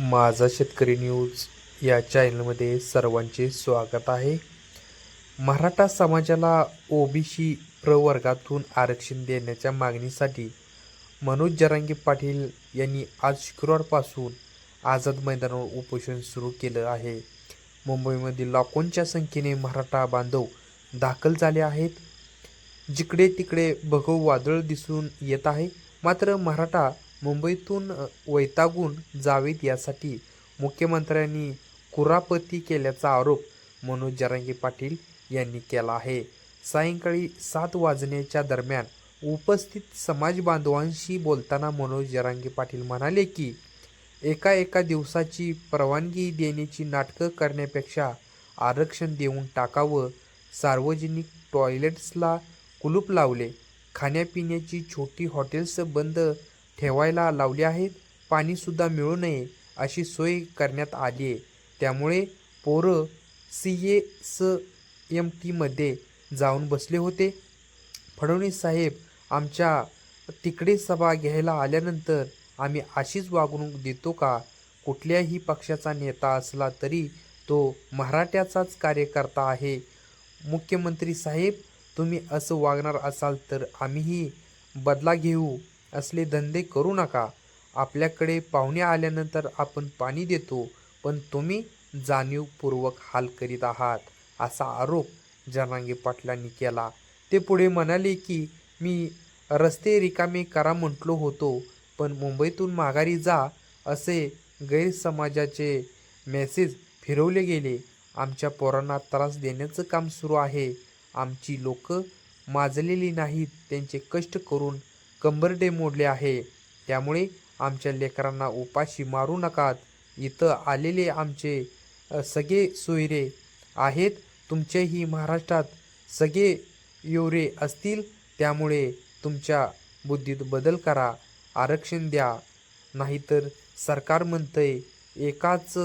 माझा शेतकरी न्यूज या चॅनलमध्ये सर्वांचे स्वागत आहे. मराठा समाजाला ओबीसी प्रवर्गातून आरक्षण देण्याच्या मागणीसाठी मनोज जरांगे पाटील यांनी आज शुक्रवारपासून आझाद मैदानावर उपोषण सुरू केलं आहे. मुंबईमध्ये लाखोंच्या संख्येने मराठा बांधव दाखल झाले आहेत. जिकडे तिकडे भगव वादळ दिसून येत आहे. मात्र मराठा मुंबईतून वैतागून जावेत यासाठी मुख्यमंत्र्यांनी कुरापती केल्याचा आरोप मनोज जरांगे पाटील यांनी केला आहे. सायंकाळी सात वाजण्याच्या दरम्यान उपस्थित समाज बांधवांशी बोलताना मनोज जरांगे पाटील म्हणाले की एका एका दिवसाची परवानगी देण्याची नाटकं करण्यापेक्षा आरक्षण देऊन टाकावं. सार्वजनिक टॉयलेट्सला कुलूप लावले. खाण्यापिण्याची छोटी हॉटेल्स बंद. ठेवायला लावले आहेत. पाणीसुद्धा मिळू नये अशी सोय करण्यात आली आहे. त्यामुळे पोरं सी एस एम टीमध्ये जाऊन बसले होते. फडणवीस साहेब आमच्या तिकडे सभा घ्यायला आल्यानंतर आम्ही अशीच वागणूक देतो का? कुठल्याही पक्षाचा नेता असला तरी तो मराठ्याचाच कार्यकर्ता आहे. मुख्यमंत्री साहेब तुम्ही असं वागणार असाल तर आम्हीही बदला घेऊ. असले धंदे करू नका. आपल्याकडे पाहुणे आल्यानंतर आपण पाणी देतो पण तुम्ही जाणीवपूर्वक हाल करीत आहात असा आरोप जनांगे पाटलांनी केला. ते पुढे म्हणाले की मी रस्ते रिकामे करा म्हटलो होतो पण मुंबईतून माघारी जा असे गैरसमाजाचे मेसेज फिरवले गेले. आमच्या पोरांना त्रास देण्याचं काम सुरू आहे. आमची लोक माजलेली नाहीत त्यांचे कष्ट करून कंबरडे मोडले आहे. त्यामुळे आमच्या लेकरांना उपाशी मारू नकात. इथं आलेले आमचे सगळे सोयरे आहेत. तुमच्याही महाराष्ट्रात सगळे योरे असतील. त्यामुळे तुमच्या बुद्धीत बदल करा. आरक्षण द्या. नाहीतर सरकार म्हणतंय एकाच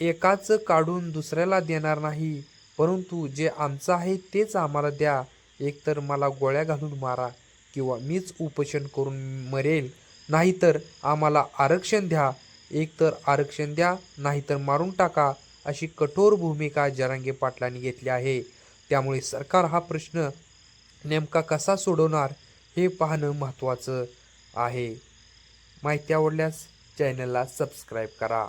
एकाच काढून दुसऱ्याला देणार नाही. परंतु जे आमचं आहे तेच आम्हाला द्या. एकतर मला गोळ्या घालून मारा. किंवा मीच उपोषण करून मरेल नाहीतर आम्हाला आरक्षण द्या. एकतर आरक्षण द्या नाहीतर मारून टाका अशी कठोर भूमिका जरांगे पाटलांनी घेतली आहे. त्यामुळे सरकार हा प्रश्न नेमका कसा सोडवणार हे पाहणं महत्त्वाचं आहे. माहिती आवडल्यास चॅनलला सबस्क्राईब करा.